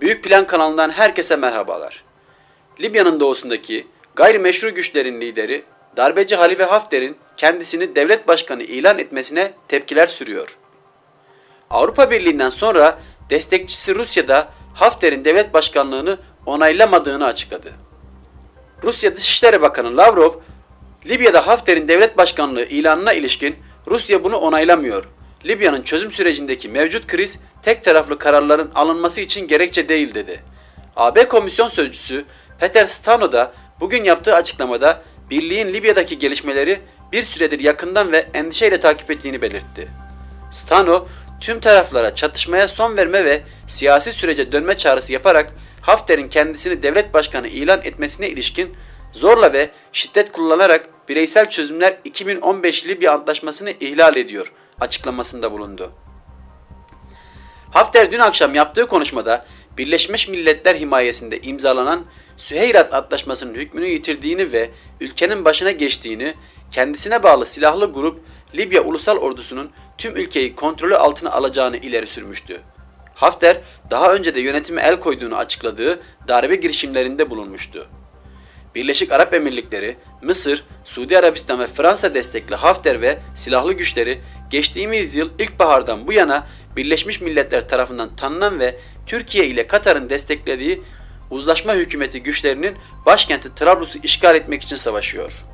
Büyük Plan kanalından herkese merhabalar. Libya'nın doğusundaki gayrimeşru güçlerin lideri darbeci Halife Hafter'in kendisini devlet başkanı ilan etmesine tepkiler sürüyor. Avrupa Birliği'nden sonra destekçisi Rusya'da Hafter'in devlet başkanlığını onaylamadığını açıkladı. Rusya Dışişleri Bakanı Lavrov, Libya'da Hafter'in devlet başkanlığı ilanına ilişkin Rusya bunu onaylamıyor. Libya'nın çözüm sürecindeki mevcut kriz tek taraflı kararların alınması için gerekçe değil dedi. AB Komisyon Sözcüsü Peter Stano da bugün yaptığı açıklamada birliğin Libya'daki gelişmeleri bir süredir yakından ve endişeyle takip ettiğini belirtti. Stano, tüm taraflara çatışmaya son verme ve siyasi sürece dönme çağrısı yaparak Hafter'in kendisini devlet başkanı ilan etmesine ilişkin zorla ve şiddet kullanarak bireysel çözümler 2015 Libya Antlaşması'nı ihlal ediyor açıklamasında bulundu. Hafter dün akşam yaptığı konuşmada Birleşmiş Milletler himayesinde imzalanan Süheyrat Antlaşması'nın hükmünü yitirdiğini ve ülkenin başına geçtiğini, kendisine bağlı silahlı grup Libya Ulusal Ordusu'nun tüm ülkeyi kontrolü altına alacağını ileri sürmüştü. Hafter daha önce de yönetime el koyduğunu açıkladığı darbe girişimlerinde bulunmuştu. Birleşik Arap Emirlikleri, Mısır, Suudi Arabistan ve Fransa destekli Hafter ve silahlı güçleri geçtiğimiz yıl ilkbahardan bu yana Birleşmiş Milletler tarafından tanınan ve Türkiye ile Katar'ın desteklediği uzlaşma hükümeti güçlerinin başkenti Trablus'u işgal etmek için savaşıyor.